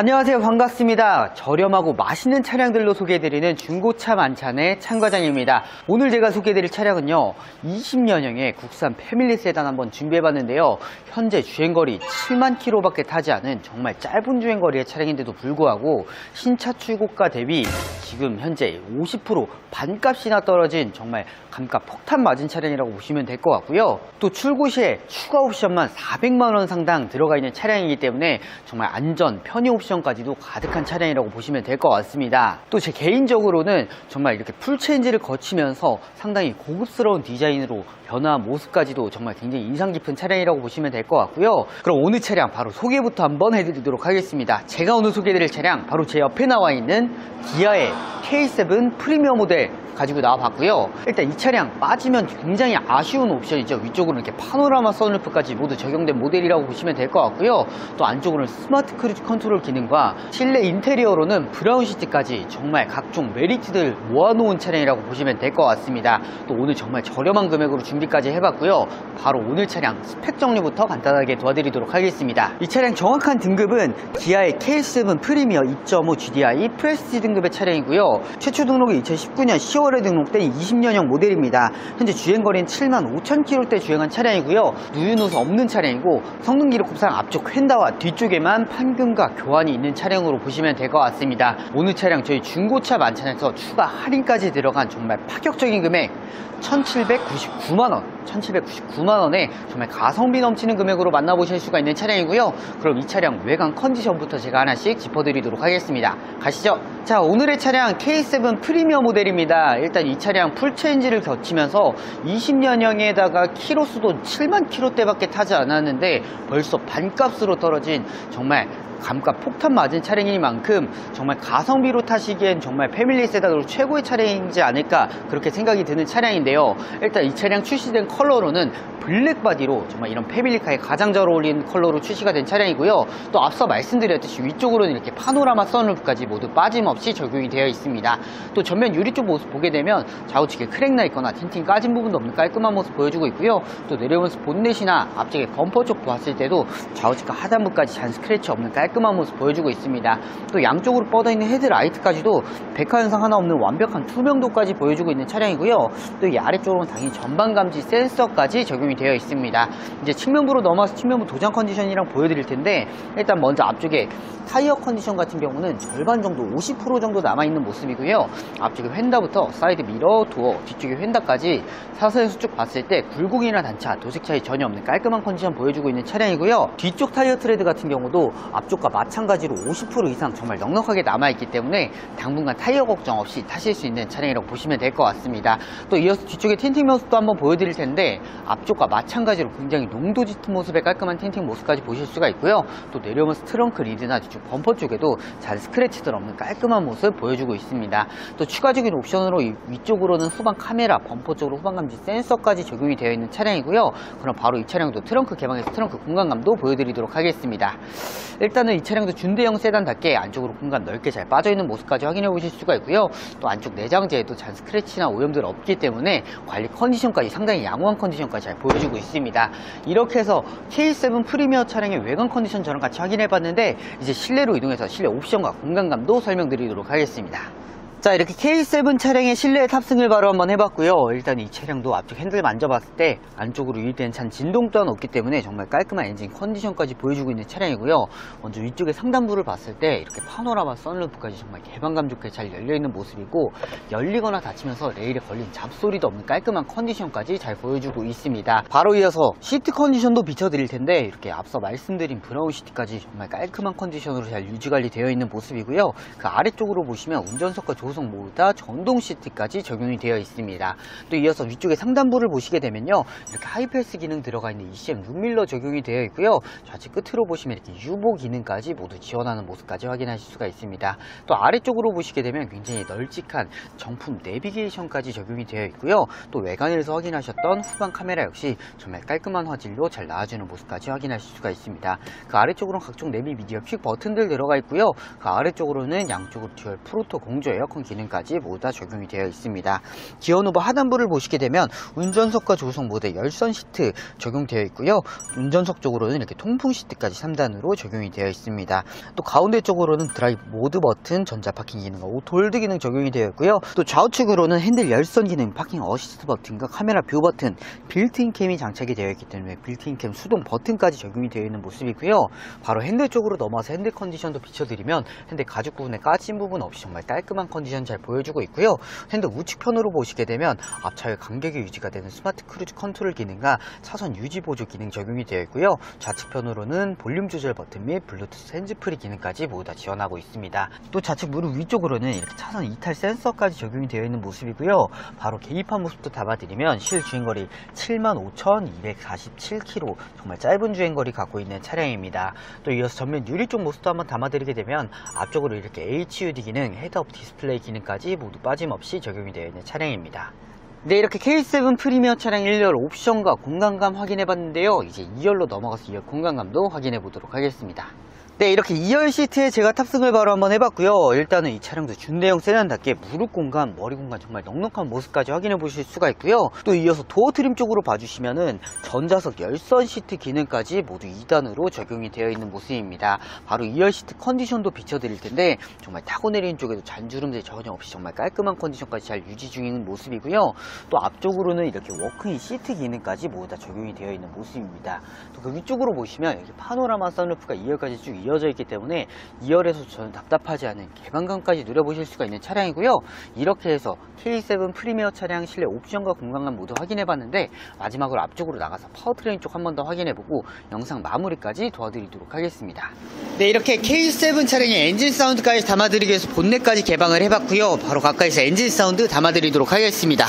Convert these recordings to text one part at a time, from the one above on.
안녕하세요. 반갑습니다. 저렴하고 맛있는 차량들로 소개해드리는 중고차 만찬의 참과장입니다. 오늘 제가 소개해드릴 차량은요 20년형의 국산 패밀리 세단 한번 준비해봤는데요. 현재 주행거리 7만 킬로 밖에 타지 않은 정말 짧은 주행거리의 차량인데도 불구하고 신차 출고가 대비 지금 현재 50% 반값이나 떨어진 정말 감가 폭탄 맞은 차량이라고 보시면 될 것 같고요. 또 출고 시에 추가 옵션만 400만원 상당 들어가 있는 차량이기 때문에 정말 안전 편의 옵션 까지도 가득한 차량이라고 보시면 될 것 같습니다. 또 제 개인적으로는 정말 이렇게 풀체인지를 거치면서 상당히 고급스러운 디자인으로 변화한 모습까지도 정말 굉장히 인상 깊은 차량이라고 보시면 될 것 같고요. 그럼 오늘 차량 바로 소개부터 한번 해드리도록 하겠습니다. 제가 오늘 소개해드릴 차량 바로 제 옆에 나와 있는 기아의 K7 프리미엄 모델 가지고 나와봤고요. 일단 이 차량 빠지면 굉장히 아쉬운 옵션이죠. 위쪽으로 이렇게 파노라마 선루프까지 모두 적용된 모델이라고 보시면 될 것 같고요. 또 안쪽으로는 스마트 크루즈 컨트롤 기능과 실내 인테리어로는 브라운 시트까지 정말 각종 메리트들 모아놓은 차량이라고 보시면 될 것 같습니다. 또 오늘 정말 저렴한 금액으로 준비까지 해봤고요. 바로 오늘 차량 스펙 정리부터 간단하게 도와드리도록 하겠습니다. 이 차량 정확한 등급은 기아의 K7 프리미어 2.5 GDI 프레스티 등급의 차량이고요. 최초 등록이 2019년 10월 에 등록된 20년형 모델입니다. 현재 주행거리는 7만 5천 킬로대 주행한 차량이고요. 누유노수 없는 차량이고 성능 기록급상 앞쪽 휀다와 뒤쪽에만 판금과 교환이 있는 차량으로 보시면 될 것 같습니다. 오늘 차량 저희 중고차 만찬에서 추가 할인까지 들어간 정말 파격적인 금액 1799만 원 1799만원에 정말 가성비 넘치는 금액으로 만나보실 수가 있는 차량이고요. 그럼 이 차량 외관 컨디션부터 제가 하나씩 짚어드리도록 하겠습니다. 가시죠. 자 오늘의 차량 K7 프리미어 모델입니다. 일단 이 차량 풀체인지를 거치면서 20년형에다가 키로수도 7만 킬로대밖에 타지 않았는데 벌써 반값으로 떨어진 정말 감가 폭탄 맞은 차량이만큼 정말 가성비로 타시기엔 정말 패밀리 세단으로 최고의 차량이지 않을까 그렇게 생각이 드는 차량인데요. 일단 이 차량 출시된 컬러로는 블랙 바디로 정말 이런 패밀리카에 가장 잘 어울리는 컬러로 출시가 된 차량이고요. 또 앞서 말씀드렸듯이 위쪽으로는 이렇게 파노라마 선루프까지 모두 빠짐없이 적용이 되어 있습니다. 또 전면 유리 쪽 모습 보게 되면 좌우측에 크랙 나 있거나 틴팅 까진 부분도 없는 깔끔한 모습 보여주고 있고요. 또 내려오면서 본넷이나 앞쪽에 범퍼 쪽 봤을 때도 좌우측과 하단부까지 잔 스크래치 없는 깔끔한 모습 보여주고 있습니다. 또 양쪽으로 뻗어있는 헤드라이트까지도 백화 현상 하나 없는 완벽한 투명도까지 보여주고 있는 차량이고요. 또 이 아래쪽으로는 당연히 전방 감지 센서까지 적용이 되어 있습니다. 이제 측면부로 넘어와서 측면부 도장 컨디션이랑 보여드릴 텐데 일단 먼저 앞쪽에 타이어 컨디션 같은 경우는 절반 정도 50% 정도 남아있는 모습이고요. 앞쪽에 휀다부터 사이드 미러, 도어, 뒤쪽에 휀다까지 사선에서 쭉 봤을 때 굴곡이나 단차, 도색 차이 전혀 없는 깔끔한 컨디션 보여주고 있는 차량이고요. 뒤쪽 타이어 트레드 같은 경우도 앞쪽 과 마찬가지로 50% 이상 정말 넉넉하게 남아있기 때문에 당분간 타이어 걱정 없이 타실 수 있는 차량이라고 보시면 될 것 같습니다. 또 이어서 뒤쪽에 틴팅 모습도 한번 보여드릴 텐데 앞쪽과 마찬가지로 굉장히 농도 짙은 모습의 깔끔한 틴팅 모습까지 보실 수가 있고요. 또 내려오면서 트렁크 리드나 뒤쪽 범퍼 쪽에도 잘 스크래치들 없는 깔끔한 모습 보여주고 있습니다. 또 추가적인 옵션으로 이 위쪽으로는 후방 카메라, 범퍼 쪽으로 후방 감지 센서까지 적용이 되어 있는 차량이고요. 그럼 바로 이 차량도 트렁크 개방해서 트렁크 공간감도 보여드리도록 하겠습니다. 일단은 이 차량도 준대형 세단답게 안쪽으로 공간 넓게 잘 빠져있는 모습까지 확인해 보실 수가 있고요. 또 안쪽 내장재에도 잔 스크래치나 오염들 없기 때문에 관리 컨디션까지 상당히 양호한 컨디션까지 잘 보여주고 있습니다. 이렇게 해서 K7 프리미어 차량의 외관 컨디션 저랑 같이 확인해 봤는데 이제 실내로 이동해서 실내 옵션과 공간감도 설명드리도록 하겠습니다. 자 이렇게 K7 차량의 실내 탑승을 바로 한번 해봤고요. 일단 이 차량도 앞쪽 핸들 만져봤을 때 안쪽으로 유입된 잔 진동 또한 없기 때문에 정말 깔끔한 엔진 컨디션까지 보여주고 있는 차량이고요. 먼저 위쪽에 상단부를 봤을 때 이렇게 파노라마 선루프까지 정말 개방감 좋게 잘 열려있는 모습이고 열리거나 닫히면서 레일에 걸린 잡소리도 없는 깔끔한 컨디션까지 잘 보여주고 있습니다. 바로 이어서 시트 컨디션도 비춰드릴 텐데 이렇게 앞서 말씀드린 브라운 시트까지 정말 깔끔한 컨디션으로 잘 유지관리 되어 있는 모습이고요. 그 아래쪽으로 보시면 운전석과 조성 모두 다 전동 시트까지 적용이 되어 있습니다. 또 이어서 위쪽에 상단부를 보시게 되면요. 이렇게 하이패스 기능 들어가 있는 ECM 룸밀러 적용이 되어 있고요. 좌측 끝으로 보시면 이렇게 유보 기능까지 모두 지원하는 모습까지 확인하실 수가 있습니다. 또 아래쪽으로 보시게 되면 굉장히 널찍한 정품 내비게이션까지 적용이 되어 있고요. 또 외관에서 확인하셨던 후방 카메라 역시 정말 깔끔한 화질로 잘 나와주는 모습까지 확인하실 수가 있습니다. 그 아래쪽으로는 각종 내비 미디어 퀵 버튼들 들어가 있고요. 그 아래쪽으로는 양쪽으로 듀얼 프로토 공조 에어컨 에어컨 기능까지 모두 다 적용이 되어 있습니다. 기어 후보 하단부를 보시게 되면 운전석과 조수석 모두 열선 시트 적용되어 있고요. 운전석 쪽으로는 이렇게 통풍 시트까지 3단으로 적용이 되어 있습니다. 또 가운데 쪽으로는 드라이브 모드 버튼, 전자 파킹 기능과 홀드 기능 적용이 되어 있고요. 또 좌우측으로는 핸들 열선 기능, 파킹 어시스트 버튼과 카메라 뷰 버튼, 빌트인 캠이 장착이 되어 있기 때문에 빌트인 캠 수동 버튼까지 적용이 되어 있는 모습이고요. 바로 핸들 쪽으로 넘어서 핸들 컨디션도 비춰드리면 핸들 가죽 부분에 까진 부분 없이 정말 깔끔한 컨디션 잘 보여주고 있고요. 핸들 우측편으로 보시게 되면 앞차의 간격이 유지가 되는 스마트 크루즈 컨트롤 기능과 차선 유지 보조 기능 적용이 되어 있고요. 좌측편으로는 볼륨 조절 버튼 및 블루투스 핸즈프리 기능까지 모두 다 지원하고 있습니다. 또 좌측 무릎 위쪽으로는 이렇게 차선 이탈 센서까지 적용이 되어 있는 모습이고요. 바로 개입한 모습도 담아드리면 실 주행거리 75,247km 정말 짧은 주행거리 갖고 있는 차량입니다. 또 이어서 전면 유리 쪽 모습도 한번 담아드리게 되면 앞쪽으로 이렇게 HUD 기능, 헤드업 디스플레이 기능까지 모두 빠짐없이 적용이 되어 있는 차량입니다. 네, 이렇게 K7 프리미어 차량 1열 옵션과 공간감 확인해 봤는데요. 이제 2열로 넘어가서 2열 공간감도 확인해 보도록 하겠습니다. 네, 이렇게 2열 시트에 제가 탑승을 바로 한번 해봤고요. 일단은 이 차량도 준대형 세단답게 무릎 공간, 머리 공간 정말 넉넉한 모습까지 확인해 보실 수가 있고요. 또 이어서 도어 트림 쪽으로 봐주시면은 전자석 열선 시트 기능까지 모두 2단으로 적용이 되어 있는 모습입니다. 바로 2열 시트 컨디션도 비춰드릴 텐데 정말 타고 내리는 쪽에도 잔주름들 전혀 없이 정말 깔끔한 컨디션까지 잘 유지 중인 모습이고요. 또 앞쪽으로는 이렇게 워크인 시트 기능까지 모두 다 적용이 되어 있는 모습입니다. 또 그 위쪽으로 보시면 이렇게 파노라마 선루프가 2열까지 쭉 이어져 있기 때문에 2열에서 저는 답답하지 않은 개방감까지 누려보실 수가 있는 차량이고요. 이렇게 해서 K7 프리미어 차량 실내 옵션과 공간감 모두 확인해 봤는데 마지막으로 앞쪽으로 나가서 파워트레인 쪽 한 번 더 확인해 보고 영상 마무리까지 도와드리도록 하겠습니다. 네 이렇게 K7 차량의 엔진 사운드까지 담아드리기 위해서 본넷까지 개방을 해봤고요. 바로 가까이서 엔진 사운드 담아드리도록 하겠습니다.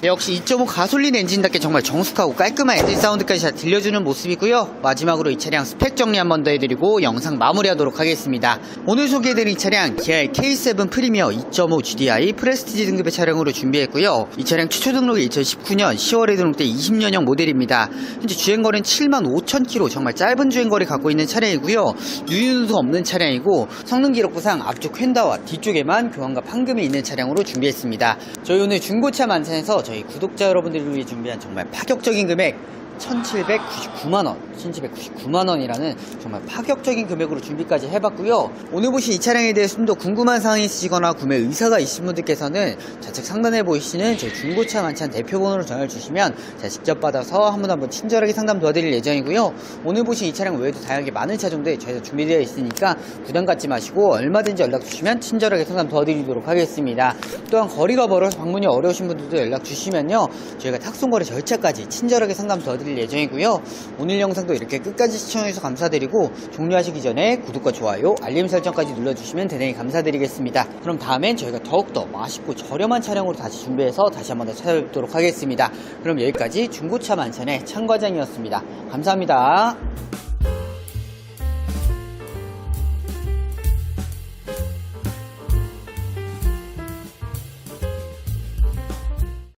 네, 역시 2.5 가솔린 엔진답게 정말 정숙하고 깔끔한 엔진 사운드까지 잘 들려주는 모습이고요. 마지막으로 이 차량 스펙 정리 한 번 더 해드리고 영상 마무리하도록 하겠습니다. 오늘 소개해드린 이 차량 기아의 K7 프리미어 2.5 GDI 프레스티지 등급의 차량으로 준비했고요. 이 차량 최초 등록이 2019년 10월에 등록돼 20년형 모델입니다. 현재 주행거리는 7만 5천 킬로 정말 짧은 주행거리 갖고 있는 차량이고요. 유유도 없는 차량이고 성능 기록부상 앞쪽 휀다와 뒤쪽에만 교환과 판금이 있는 차량으로 준비했습니다. 저희 오늘 중고차 만찬에서 저희 구독자 여러분들을 위해 준비한 정말 파격적인 금액 1799만원, 1799만원이라는 정말 파격적인 금액으로 준비까지 해봤고요. 오늘 보신 이 차량에 대해 좀 더 궁금한 사항이 있으시거나 구매 의사가 있으신 분들께서는 좌측 상단에 보이시는 제 중고차 만찬 대표번호로 전화를 주시면 제가 직접 받아서 한분 한분 친절하게 상담 도와드릴 예정이고요. 오늘 보신 이 차량 외에도 다양하게 많은 차종들 저희가 준비되어 있으니까 부담 갖지 마시고 얼마든지 연락 주시면 친절하게 상담 도와드리도록 하겠습니다. 또한 거리가 멀어서 방문이 어려우신 분들도 연락 주시면요. 저희가 탁송거래 절차까지 친절하게 상담 도와 드릴 예정이고요. 오늘 영상도 이렇게 끝까지 시청해주셔서 감사드리고 종료하시기 전에 구독과 좋아요, 알림 설정까지 눌러주시면 대단히 감사드리겠습니다. 그럼 다음엔 저희가 더욱더 맛있고 저렴한 차량으로 다시 준비해서 다시 한 번 더 찾아뵙도록 하겠습니다. 그럼 여기까지 중고차 만찬의 창과장이었습니다. 감사합니다.